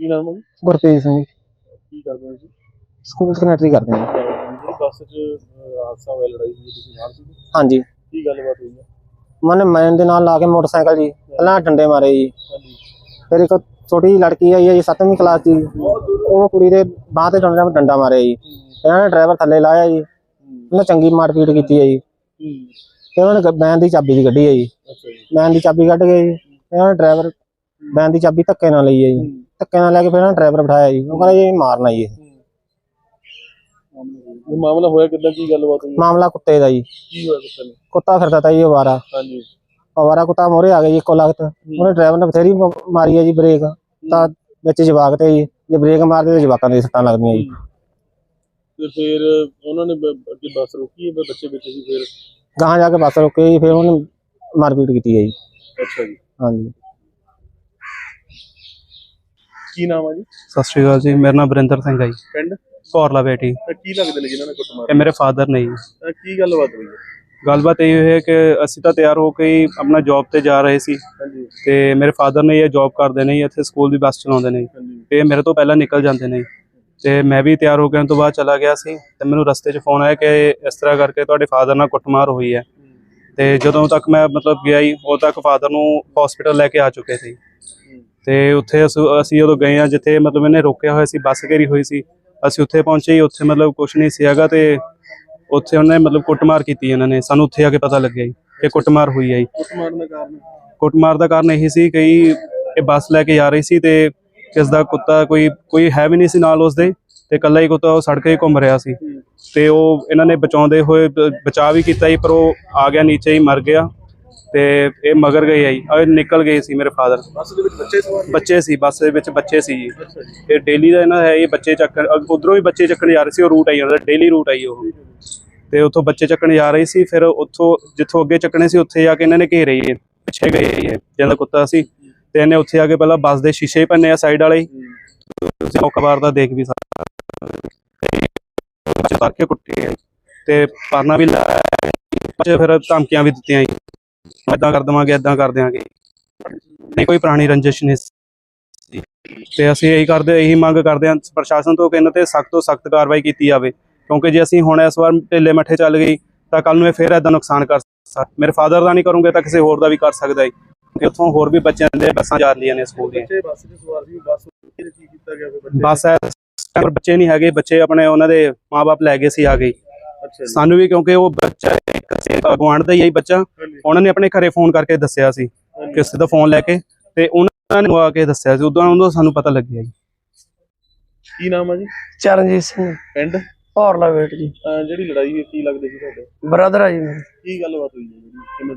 ਕੀ ਨਾਮ ਹੈ ਜੀ? ਗੁਰਪ੍ਰੀਤ ਸਿੰਘ ਜੀ। ਕੀ ਕਰਦੇ ਹੋ ਜੀ? ਸਕੂਲ ਸੈਕਟਰੀ ਕਰਦੇ ਹਾਂ ਜੀ। ਜਿਹੜੀ ਬੱਸ 'ਚ ਅਹ, ਹਾਦਸਾ ਹੋਇਆ ਲੜਾਈ ਹੋਈ ਤੁਸੀਂ ਨਾਲ ਸੀ? ਹਾਂਜੀ। ਕੀ ਗੱਲਬਾਤ ਹੋਈ ਹੈ ਮਨ ਮੈਨ ਦੇ ਨਾਲ ਲਾ ਕੇ ਮੋਟਰਸਾਈਕਲ ਜੀ। ਪਹਿਲਾਂ ਡੰਡੇ ਮਾਰੇ ਜੀ। ਹਾਂਜੀ। ਫਿਰ ਇੱਕ ਛੋਟੀ ਜਿਹੀ ਲੜਕੀ ਆਈ ਹੈ ਜੀ 7ਵੀਂ ਕਲਾਸ ਦੀ। ਉਹ ਕੁੜੀ ਦੇ ਬਾਹ ਤੇ ਡੰਡਾ ਡੰਡਾ ਮਾਰਿਆ ਜੀ। ਇਹਨਾਂ ਨੇ ਡਰਾਈਵਰ ਥੱਲੇ ਲਾਇਆ ਜੀ। ਉਹਨਾਂ ਚੰਗੀ ਮਾਰਪੀਟ ਕੀਤੀ ਹੈ ਜੀ। ਹੂੰ। ਤੇ ਉਹਨਾਂ ਨੇ ਬੈਨ ਦੀ ਚਾਬੀ ਦੀ ਕੱਢੀ ਹੈ ਜੀ। ਅੱਛਾ ਜੀ। ਬੈਨ ਦੀ ਚਾਬੀ ਕੱਢ ਗਏ ਜੀ ਇਹਨਾਂ ਨੇ ਡਰਾਈਵਰ ਬੈਨ ਦੀ ਚਾਬੀ ਧੱਕੇ ਨਾਲ ਲਈ ਹੈ ਜੀ। ਧੱਕੇ ਨਾਲ ਲੈ ਕੇ ਫਿਰ ਨੇ ਡਰਾਈਵਰ ਬਿਠਾਇਆ ਜੀ। ਉਹ ਕਹਿੰਦਾ ਜੀ ਮਾਰਨਾ ਜੀ ਇਹ। ਇਹ ਮਾਮਲਾ ਹੋਇਆ ਕਿੱਦਾਂ? ਕੀ ਗੱਲਬਾਤ ਹੋਈ? ਮਾਮਲਾ ਕੁੱਤੇ ਦਾ ਜੀ। ਕੀ ਹੋਇਆ ਕੁੱਤੇ ਨੂੰ ਕੁੱਤਾ ਫਿਰਦਾ ਤਾ ਜੀ ਅਵਾਰਾ। ਹਾਂਜੀ। ਅਵਾਰਾ ਕੁੱਤਾ ਮੋਰੇ ਆ ਗਿਆ ਜੀ ਇੱਕੋ ਲਗਤ ਉਹਨੇ ਡਰਾਈਵਰ ਨੇ ਬਥੇਰੀ ਮ- ਮਾਰੀ ਹੈ ਜੀ ਬ੍ਰੇਕ। ਤਾਂ ਵਿੱਚ ਜਵਾਕ ਤੇ ਜੀ। ਜੇ ਬ੍ਰੇਕ ਮਾਰਦੇ ਤੇ ਜਵਾਕਾਂ ਦੇ ਸੱਟਾਂ ਲੱਗਦੀਆਂ ਜੀ। ਤੇ ਫਿਰ ਉਹਨਾਂ ਨੇ ਬ- ਅੱਗੇ ਬੱਸ ਰੋਕੀ ਹੈ ਬੱਚੇ ਵਿੱਚ ਸੀ ਫਿਰ? ਗਾਹਾਂ ਜਾ ਕੇ ਬੱਸ ਰੁਕੇ ਜੀ ਫਿਰ ਉਹਨੇ ਮਾਰਪੀਟ ਕੀਤੀ ਹੈ ਜੀ। ਅੱਛਾ ਜੀ। ਹਾਂਜੀ। ਕੀ ਨਾਮ ਹੈ ਜੀ? ਸਤਿ ਸ਼੍ਰੀ ਅਕਾਲ ਜੀ ਮੇਰਾ ਨਾਮ ਬਰਿੰਦਰ ਸਿੰਘ ਹੈ ਜੀ। ਪਿੰਡ? ਕੌਰਲਾ ਬੇਟੀ। ਤਾਂ ਕੀ ਲੱਗਦੇ ਨੇ ਜਿਨ੍ਹਾਂ ਨੇ ਕੁੱਟ ਇਹ ਮਾਰੀ ਮੇਰੇ ਫਾਦਰ ਨੇ ਜੀ। ਤਾਂ ਕੀ ਗੱਲਬਾਤ ਹੋਈ ਹੈ? ਗੱਲਬਾਤ ਇਹ ਹੈ ਕਿ ਅਸੀਂ ਤਾਂ ਤਿਆਰ ਹੋ ਕੇ ਹੀ ਆਪਣਾ ਜੌਬ ਤੇ ਜਾ ਰਹੇ ਸੀ। ਹਾਂਜੀ। ਤੇ ਮੇਰੇ ਫਾਦਰ ਨੇ ਇਹ ਜੌਬ ਕਰਦੇ ਨੇ ਜੀ, ਇੱਥੇ ਸਕੂਲ ਦੀ ਬੱਸ ਚਲਾਉਂਦੇ ਨੇ ਜੀ। ਹਾਂਜੀ। ਤੇ ਇਹ ਮੇਰੇ ਤੋਂ ਪਹਿਲਾਂ ਨਿਕਲ ਜਾਂਦੇ ਨੇ ਜੀ। ਤੇ ਮੈਂ ਵੀ ਤਿਆਰ ਹੋ ਕੇ ਤੋਂ ਬਾਅਦ ਚਲਾ ਗਿਆ ਸੀ। ਤੇ ਮੈਨੂੰ ਰਸਤੇ 'ਚ ਫੋਨ ਆਇਆ ਕਿ ਇਸ ਤਰ੍ਹਾਂ ਕਰਕੇ ਤੁਹਾਡੇ ਫਾਦਰ ਨਾਲ ਕੁੱਟਮਾਰ ਹੋਈ ਹੈ। ਤੇ ਜਦੋਂ ਤੱਕ ਮੈਂ ਮਤਲਬ ਗਿਆ ਹੀ ਉਦੋਂ ਤੱਕ ਫਾਦਰ ਨੂੰ ਹਸਪੀਟਲ ਲੈ ਕੇ ਆ ਚੁੱਕੇ ਸੀ। ਤੇ ਉੱਥੇ ਅਸ- ਉਦੋਂ ਗਏ ਆ ਜਿੱਥੇ ਮਤਲਬ ਇਹਨੇ ਰੋਕਿਆ ਹੋਇਆ ਸੀ ਬੱਸ ਘੇਰੀ ਹੋਈ ਸੀ। ਅਸੀਂ ਉੱਥੇ ਪਹੁੰਚੇ ਹੀ ਉੱਥੇ ਮਤਲਬ ਕੁਝ ਨਹੀਂ ਸੀ ਹੈਗਾ ਤੇ ਉੱਥੇ ਉਹਨੇ ਮਤਲਬ ਕੁੱਟਮਾਰ ਕੀਤੀ ਇਹਨਾਂ ਨੇ। ਸਾਨੂੰ ਉੱਥੇ ਆ ਕੇ ਪਤਾ ਲੱਗਿਆ ਜੀ ਕਿ ਕੁੱਟਮਾਰ ਹੋਈ ਹੈ ਜੀ। ਦਾ ਕਾਰਨ? ਕੁੱਟਮਾਰ ਦਾ ਕਾਰਨ ਇਹੀ ਸੀ ਕਿ ਇਹ ਬੱਸ ਲੈ ਕੇ ਜਾ ਰਹੀ ਸੀ ਤੇ ਕਿਸ ਦਾ ਕੁੱਤਾ ਕੋਈ ਕੋਈ ਹੈ ਵੀ ਨਹੀਂ ਸੀ ਨਾਲ ਉਸਦੇ ਤੇ ਇਕੱਲਾ ਹੀ ਕੁੱਤਾ ਉਹ ਸੜਕ 'ਤੇ ਹੀ ਘੁੰਮ ਰਿਹਾ ਸੀ। ਤੇ ਉਹ ਇਹਨਾਂ ਨੇ ਬਚਾਉਂਦੇ ਹੋਏ ਬ- ਬਚਾਅ ਵੀ ਕੀਤਾ ਜੀ ਪਰ ਉਹ ਆ ਗਿਆ ਨੀਚੇ ਹੀ ਮਰ ਗਿਆ। ਤੇ ਇਹ ਮਗਰ ਗਏ ਆ ਜੀ ਆ ਨਿਕਲ ਗਏ ਸੀ ਮੇਰੇ ਫਾਦਰ ਬੱਸ ਦੇ ਵਿੱਚ ਬੱਚੇ ਸਵਾਰ ਨੇ? ਬੱਚੇ ਸੀ ਬੱਸ ਦੇ ਵਿੱਚ ਬੱਚੇ ਸੀ ਜੀ। ਇਹ ਡੇਲੀ ਦਾ ਇਹਨਾਂ ਹੈ ਇਹ ਬੱਚੇ ਚੱਕਣ ਉਧਰੋਂ ਵੀ ਬੱਚੇ ਚੱਕਣ ਜਾ ਰਹੇ ਸੀ ਉਹ ਰੂਟ ਆਈ ਉਹਨਾਂ ਦਾ ਡੇਲੀ ਰੂਟ ਆਈ ਉਹ। ਤੇ ਉੱਥੋਂ ਬੱਚੇ ਚੱਕਣ ਜਾ ਰਹੇ ਸੀ ਫਿਰ ਉੱਥੋਂ ਜਿੱਥੋਂ ਅੱਗੇ ਚੱਕਣੇ ਸੀ ਉੱਥੇ ਜਾ ਕੇ ਇਹਨਾਂ ਨੇ ਘੇਰੇ ਇਹ ਪਿੱਛੇ ਗਏ ਇਹ ਜਿਹਦਾ ਕੁੱਤਾ ਸੀ। ਤੇ ਇਹਨੇ ਉੱਥੇ ਆ ਕੇ ਪਹਿਲਾਂ ਬੱਸ ਦੇ ਸ਼ੀਸ਼ੇ ਭੰਨੇ ਆ ਸਾਈਡ ਵਾਲੇ। ਹੀ। ਤੁਸੀਂ ਮੌਕਾ ਵਾਰ ਦਾ ਦੇਖ ਵੀ ਸਕਦੇ ਹੋ ਕੇ ਕੁੱਟੇ ਤੇ ਪਰਨਾ ਵੀ ਲਾਇਆ ਫਿਰ ਧਮਕੀਆਂ ਵੀ ਦਿੱਤੀਆਂ ਜੀ। ਏਦਾਂ ਕਰ ਦੇਵਾਂਗੇ ਏਦਾਂ ਕਰ ਦਿਆਂਗੇ। ਨਹੀਂ ਕੋਈ ਪੁਰਾਣੀ ਰੰਜਿਸ਼ ਨਹੀਂ ਸੀ। ਤੇ ਅਸੀਂ ਇਹੀ ਕਰਦੇ ਇਹੀ ਮੰਗ ਕਰਦੇ ਹਾਂ ਪ੍ਰਸ਼ਾਸਨ ਤੋਂ ਕਿ ਇਹਨਾਂ ਤੇ ਸਖਤ ਤੋਂ ਸਖਤ ਕਾਰਵਾਈ ਕੀਤੀ ਜਾਵੇ। ਕਿਉਂਕਿ ਜੇ ਅਸੀਂ ਹੁਣ ਇਸ ਵਾਰ ਢਿੱਲੇ ਮੱਠੇ ਚੱਲ ਗਈ ਤਾਂ ਕੱਲ ਨੂੰ ਇਹ ਫੇਰ ਏਦਾਂ ਨੁਕਸਾਨ ਕਰ ਸਕ ਮੇਰੇ ਫਾਦਰ ਦਾ ਨਹੀਂ ਕਰੂੰਗੇ ਤਾਂ ਕਿਸੇ ਹੋਰ ਦਾ ਵੀ ਕਰ ਸਕਦਾ ਹੈ ਕਿ ਉੱਥੋਂ ਹੋਰ ਵੀ ਬੱਚਿਆਂ ਦੇ ਬੱਸਾਂ ਜਾ ਰਹੀਆਂ ਨੇ ਸਕੂਲ ਦੀਆਂ। ਬੱਸ 'ਚ ਸਵਾਰ ਸੀ ਬੱਸ ਕੀ ਕੀਤਾ ਗਿਆ ਬੱਸ ਬੱਚੇ ਨਹੀਂ ਹੈਗੇ ਬੱਚੇ ਆਪਣੇ ਉਹਨਾਂ ਦੇ ਮਾਪੇ ਲੈ ਗਏ ਸੀ ਆ ਜੀ ਸਾਨੂੰ ਵੀ ਕਿਉਂਕਿ ਉਹ ਬੱਚਾ ਇੱਕ ਸੀ ਗੁਆਂਢ ਦਾ ਹੀ ਹੈ ਜੀ ਬੱਚਾ। ਉਹਨਾਂ ਨੇ ਆਪਣੇ ਘਰੇ ਫੋਨ ਕਰਕੇ ਦੱਸਿਆ ਸੀ ਕਿਸੇ ਦਾ ਫੋਨ ਲੈ ਕੇ ਤੇ ਉਹਨਾਂ ਨੇ ਆ ਕੇ ਦੱਸਿਆ ਸੀ। ਉਦੋਂ ਉਦੋਂ ਸਾਨੂੰ ਪਤਾ ਲੱਗਿਆ ਜੀ। ਕੀ ਨਾਮ ਹੈ ਜੀ? ਚਰਨਜੀਤ ਸਿੰਘ। ਪਿੰਡ? ਭੌਰਲਾ ਵੇਟ ਜੀ ਜਿਹੜੀ ਲੜਾਈ ਹੋਈ ਕੀ ਲੱਗਦੇ ਸੀ ਤੁਹਾਡੇ? ਬ੍ਰਦਰ ਆ ਜੀ ਮੇਰੇ। ਕੀ ਗੱਲਬਾਤ ਹੋਈ ਜਿਹੜੀ ਕਿਵੇਂ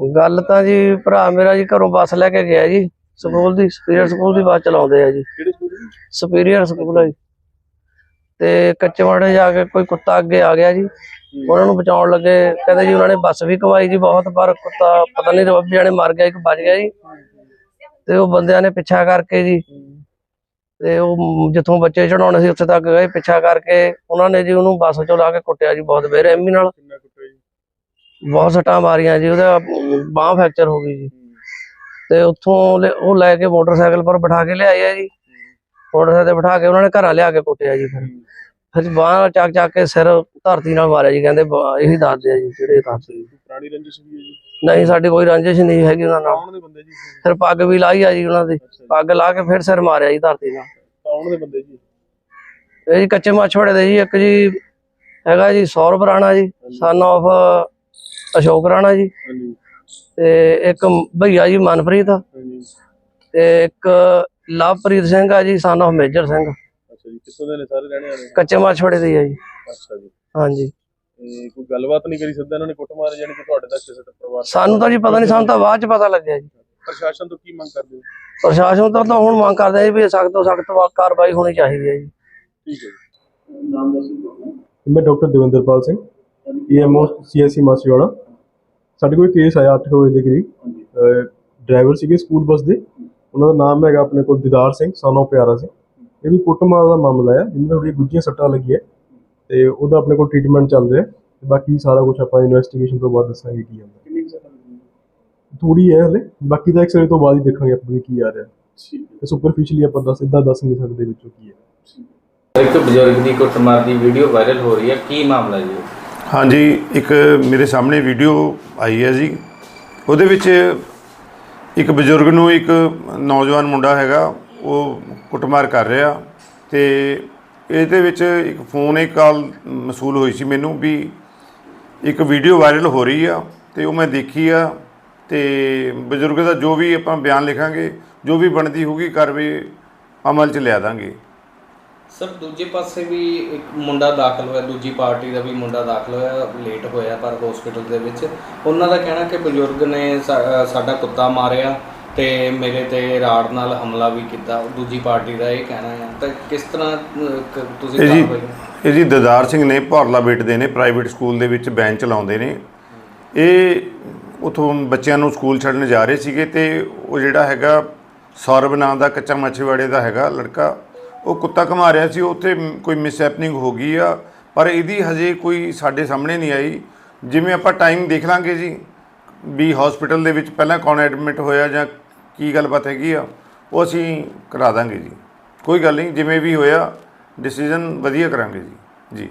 ਹੋਈ ਗੱਲ ਤਾਂ ਜੀ ਭਰਾ ਮੇਰਾ ਜੀ ਘਰੋਂ ਬੱਸ ਲੈ ਕੇ ਗਿਆ ਜੀ। ਸਕੂਲ ਦੀ ਸੁਪੀਰੀਅਰ ਸਕੂਲ ਦੀ ਬੱਸ ਚਲਾਉਂਦੇ ਆ ਜੀ। ਕਿਹੜੇ ਸਕੂਲ ਦੀ? ਸੁਪੀਰੀਅਰ ਸਕੂਲ ਆ ਜੀ। ਤੇ ਕੱਚਵਾੜੇ ਜਾ ਕੇ ਕੋਈ ਕੁੱਤਾ ਅੱਗੇ ਆ ਗਿਆ ਜੀ। ਉਹਨਾਂ ਨੂੰ ਬਚਾਉਣ ਲੱਗੇ। ਕਹਿੰਦੇ ਜੀ ਉਹਨਾਂ ਨੇ ਬੱਸ ਵੀ ਕਵਾਈ ਜੀ ਬਹੁਤ ਪਰ ਕੁੱਤਾ ਪਤਾ ਨਹੀਂ ਰੱਬ ਜਾਣੇ ਮਰ ਗਿਆ ਇੱਕ ਬਚ ਗਿਆ ਜੀ। ਤੇ ਉਹ ਬੰਦਿਆਂ ਨੇ ਪਿੱਛਾ ਕਰਕੇ ਜੀ। ਤੇ ਉਹ ਜਿੱਥੋਂ ਬੱਚੇ ਚੜਾਉਣੇ ਸੀ ਉੱਥੇ ਤੱਕ ਗਏ ਪਿੱਛਾ ਕਰਕੇ। ਉਹਨਾਂ ਨੇ ਜੀ ਉਹਨੂੰ ਬੱਸ ਚੋਂ ਲਾ ਕੇ ਕੁੱਟਿਆ ਜੀ ਬਹੁਤ ਬੇਰਹਿਮੀ ਨਾਲ। ਬਹੁਤ ਸੱਟਾਂ ਮਾਰੀਆਂ ਜੀ ਉਹਦਾ ਬਾਹ ਫ੍ਰੈਕਚਰ ਹੋ ਗਈ ਜੀ। ਤੇ ਉੱਥੋਂ ਉਹ ਲੈ ਕੇ ਮੋਟਰਸਾਈਕਲ ਪਰ ਬਿਠਾ ਕੇ ਲਿਆਏ ਆ ਜੀ। ਮੋਟਰਸਾਈਕਲ ਤੇ ਬਿਠਾ ਕੇ ਉਹਨਾਂ ਨੇ ਘਰਾਂ ਲਿਆ ਕੇ ਕੁੱਟਿਆ ਜੀ ਫਿਰ। ਫਿਰ ਬਾਹ ਨਾਲ ਚੱਕ ਚੱਕ ਕੇ ਸਿਰ ਧਰਤੀ ਨਾਲ ਮਾਰਿਆ ਜੀ ਕਹਿੰਦੇ ਬ- ਇਹੀ ਦੱਸਦੇ ਆ ਜੀ ਜਿਹੜੇ ਦੱਸਦੇ ਜੀ। ਪੁਰਾਣੀ ਰੰਜਿਸ਼ ਵੀ ਹੈ ਜੀ? ਨਹੀਂ ਸਾਡੀ ਕੋਈ ਰੰਜਿਸ਼ ਨਹੀਂ ਹੈਗੀ ਉਹਨਾਂ ਨਾਲ। ਦੇ ਬੰਦੇ ਜੀ? ਫਿਰ ਪੱਗ ਵੀ ਲਾਈ ਆ ਜੀ ਉਹਨਾਂ ਦੀ। ਅੱਛਾ ਜੀ। ਪੱਗ ਲਾ ਕੇ ਫਿਰ ਸਿਰ ਮਾਰਿਆ ਜੀ ਧਰਤੀ ਨਾਲ। ਕੌਣ ਦੇ ਬੰਦੇ ਜੀ? ਇਹ ਜੀ ਕੱਚੇ ਮਾਛੋੜੇ ਦੇ ਜੀ ਇੱਕ ਜੀ ਹੈਗਾ ਜੀ ਸੌਰਵ ਰਾਣਾ ਜੀ ਸਨ of ਅਸ਼ੋਕ ਰਾਣਾ ਜੀ ਹਾਂਜੀ। ਤੇ ਇੱਕ ਭਈਆ ਜੀ ਮਨਪ੍ਰੀਤ ਹਾਂਜੀ। ਤੇ ਇੱਕ ਲਵਪ੍ਰੀਤ ਸਿੰਘ ਆ ਜੀ ਸਨ of ਮੇਜਰ ਸਿੰਘ। ਅੱਛਾ ਜੀ ਕਿੱਥੋਂ ਦੇ ਨੇ ਸਾਰੇ ਰਹਿਣੇ ਵਾਲੇ? ਕੱਚੇ ਮਾਛੋੜੇ ਦੇ ਹੀ ਆ ਜੀ। ਅੱਛਾ ਜੀ। ਹਾਂਜੀ। ਤੇ ਕੋਈ ਗੱਲਬਾਤ ਨਹੀਂ ਕਰੀ ਸਿੱਧਾ ਇਹਨਾਂ ਨੇ ਕੁੱਟ ਮਾਰੇ ਜਾਣੀ ਕਿ ਤੁਹਾਡੇ ਤੱਕ ਕਿਸੇ ਦਾ ਪਰਿਵਾਰ ਸਾਨੂੰ ਤਾਂ ਜੀ ਪਤਾ ਨਹੀਂ ਸਾਨੂੰ ਤਾਂ ਬਾਅਦ ਚ ਪਤਾ ਲੱਗਿਆ ਜੀ। ਪ੍ਰਸ਼ਾਸਨ ਤੋਂ ਕੀ ਮੰਗ ਕਰਦੇ ਹੋ? ਪ੍ਰਸ਼ਾਸਨ ਤੋਂ ਤਾਂ ਹੁਣ ਮੰਗ ਕਰਦੇ ਆ ਜੀ ਵੀ ਸਖਤ ਤੋਂ ਸਖਤ ਕਾਰਵਾਈ ਹੋਣੀ ਚਾਹੀਦੀ ਹੈ ਜੀ। ਠੀਕ ਹੈ ਜੀ। ਨਾਮ ਦੱਸੋ ਮੈਂ doctor Davinderpal Singh EMO CSC Masiwara ਸਾਡੇ ਕੋਲ ਕੇਸ ਆਇਆ 8 ਵਜੇ ਦੇ ਕਰੀਬ। ਡਰਾਈਵਰ ਸੀਗੇ ਸਕੂਲ ਬੱਸ ਦੇ। ਉਹਨਾਂ ਦਾ ਨਾਮ ਹੈਗਾ ਆਪਣੇ ਕੋਲ ਦਿਦਾਰ ਸਿੰਘ ਸਨ ਪਿਆਰਾ ਸਿੰਘ। ਇਹ ਵੀ ਕੁੱਟਮਾਰ ਦਾ ਮਾਮਲਾ ਹੈ ਜਿਹਨਾਂ ਥੋੜੀ ਗੁੱਝੀਆਂ ਸੱਟਾਂ ਲੱਗੀਆਂ। ਤੇ ਉਹਦਾ ਆਪਣੇ ਕੋਲ ਟ੍ਰੀਟਮੈਂਟ ਚੱਲ ਰਿਹਾ ਤੇ ਬਾਕੀ ਸਾਰਾ ਕੁਝ ਆਪਾਂ ਇਨਵੈਸਟੀਗੇਸ਼ਨ ਤੋਂ ਬਾਅਦ ਦੱਸਾਂਗੇ ਕੀ ਲੱਗੀ ਥੋੜੀ ਹੈ? ਹਲੇ। ਬਾਕੀ ਦਾ ਐਕਸਰੇ ਤੋਂ ਬਾਅਦ ਹੀ ਦੇਖਾਂਗੇ ਆਪਾਂ ਵੀ ਕੀ ਆ ਰਿਹਾ। ਤੇ ਸੁਪਰਫੀਸ਼ੀਅਲੀ ਆਪਾਂ ਦੱਸ ਸਿੱਧਾ ਦੱਸ ਨਹੀਂ ਸਕਦੇ ਵਿੱਚੋਂ ਕੀ ਹੈ। ਇੱਕ ਬਜ਼ੁਰਗ ਦੀ ਕੁੱਟਮਾਰ ਦੀ ਵੀਡੀਓ ਵਾਇਰਲ ਹੋ ਰਹੀ ਹੈ। ਕੀ ਮਾਮਲਾ ਜੀ? ਹਾਂਜੀ ਇੱਕ ਮੇਰੇ ਸਾਹਮਣੇ ਵੀਡੀਓ ਆਈ ਹੈ ਜੀ। ਉਹਦੇ ਵਿੱਚ ਇੱਕ ਬਜ਼ੁਰਗ ਨੂੰ ਇੱਕ ਨੌਜਵਾਨ ਮੁੰਡਾ ਹੈਗਾ, ਉਹ ਕੁੱਟਮਾਰ ਕਰ ਰਿਹਾ ਤੇ ਇਹਦੇ ਵਿੱਚ ਇੱਕ ਫੋਨ ਇੱਕ ਕਾਲ ਮਸੂਲ ਹੋਈ ਸੀ ਮੈਨੂੰ ਵੀ ਇੱਕ ਵੀਡੀਓ ਵਾਇਰਲ ਹੋ ਰਹੀ ਆ ਤੇ ਉਹ ਮੈਂ ਦੇਖੀ ਆ ਤੇ ਬਜ਼ੁਰਗ ਦਾ ਜੋ ਵੀ ਆਪਾਂ ਬਿਆਨ ਲਿਖਾਂਗੇ, ਜੋ ਵੀ ਬਣਦੀ ਹੋਊਗੀ ਕਾਰਵਾਈ ਅਮਲ 'ਚ ਲਿਆ ਦਾਂਗੇ। ਸਰ ਦੂਜੇ ਪਾਸੇ ਵੀ ਇੱਕ ਮੁੰਡਾ ਦਾਖਲ ਹੋਇਆ ਦੂਜੀ ਪਾਰਟੀ ਦਾ ਵੀ ਮੁੰਡਾ ਦਾਖਲ ਹੋਇਆ ਲੇਟ ਹੋਇਆ ਪਰ ਹਸਪੀਟਲ ਦੇ ਵਿੱਚ। ਉਹਨਾਂ ਦਾ ਕਹਿਣਾ ਕਿ ਬਜ਼ੁਰਗ ਨੇ ਸਾ- ਸਾਡਾ ਕੁੱਤਾ ਮਾਰਿਆ ਤੇ ਮੇਰੇ ਤੇ ਰਾੜ ਨਾਲ ਹਮਲਾ ਵੀ ਕੀਤਾ। ਦੂਜੀ ਪਾਰਟੀ ਦਾ ਇਹ ਕਹਿਣਾ ਹੈ ਤਾਂ ਕਿਸ ਤਰ੍ਹਾਂ ਕ- ਤੁਸੀਂ ਇਹ ਜੀ ਕਾਰਵਾਈ ਇਹ ਜੀ ਦਦਾਰ ਸਿੰਘ ਨੇ ਭੌਰਲਾ ਬੇਟ ਦੇ ਨੇ ਪ੍ਰਾਈਵੇਟ ਸਕੂਲ ਦੇ ਵਿੱਚ ਬੈਂਚ ਚਲਾਉਂਦੇ ਨੇ। ਇਹ ਉਥੋਂ ਬੱਚਿਆਂ ਨੂੰ ਸਕੂਲ ਛੱਡਣ ਜਾ ਰਹੇ ਸੀਗੇ ਤੇ ਉਹ ਜਿਹੜਾ ਹੈਗਾ ਸੌਰਵ ਨਾਂ ਦਾ ਕੱਚਾ ਮੱਛੀਵਾੜੇ ਦਾ ਹੈਗਾ ਲੜਕਾ ਉਹ ਕੁੱਤਾ ਘਮਾ ਰਿਹਾ ਸੀ, ਉੱਥੇ ਕੋਈ ਮਿਸਹੈਪਨਿੰਗ ਹੋ ਗਈ ਆ। ਪਰ ਇਹਦੀ ਹਜੇ ਕੋਈ ਸਾਡੇ ਸਾਹਮਣੇ ਨਹੀਂ ਆਈ। ਜਿਵੇਂ ਆਪਾਂ ਟਾਈਮ ਦੇਖ ਲਾਂਗੇ ਜੀ, ਵੀ ਹਸਪੀਟਲ ਦੇ ਵਿੱਚ ਪਹਿਲਾਂ ਕੌਣ ਐਡਮਿਟ ਹੋਇਆ ਜਾਂ ਕੀ ਗੱਲਬਾਤ ਹੈਗੀ ਆ, ਉਹ ਅਸੀਂ ਕਰਾ ਦਾਂਗੇ ਜੀ। ਕੋਈ ਗੱਲ ਨਹੀਂ, ਜਿਵੇਂ ਵੀ ਹੋਇਆ ਡਿਸੀਜਨ ਵਧੀਆ ਕਰਾਂਗੇ ਜੀ। ਜੀ।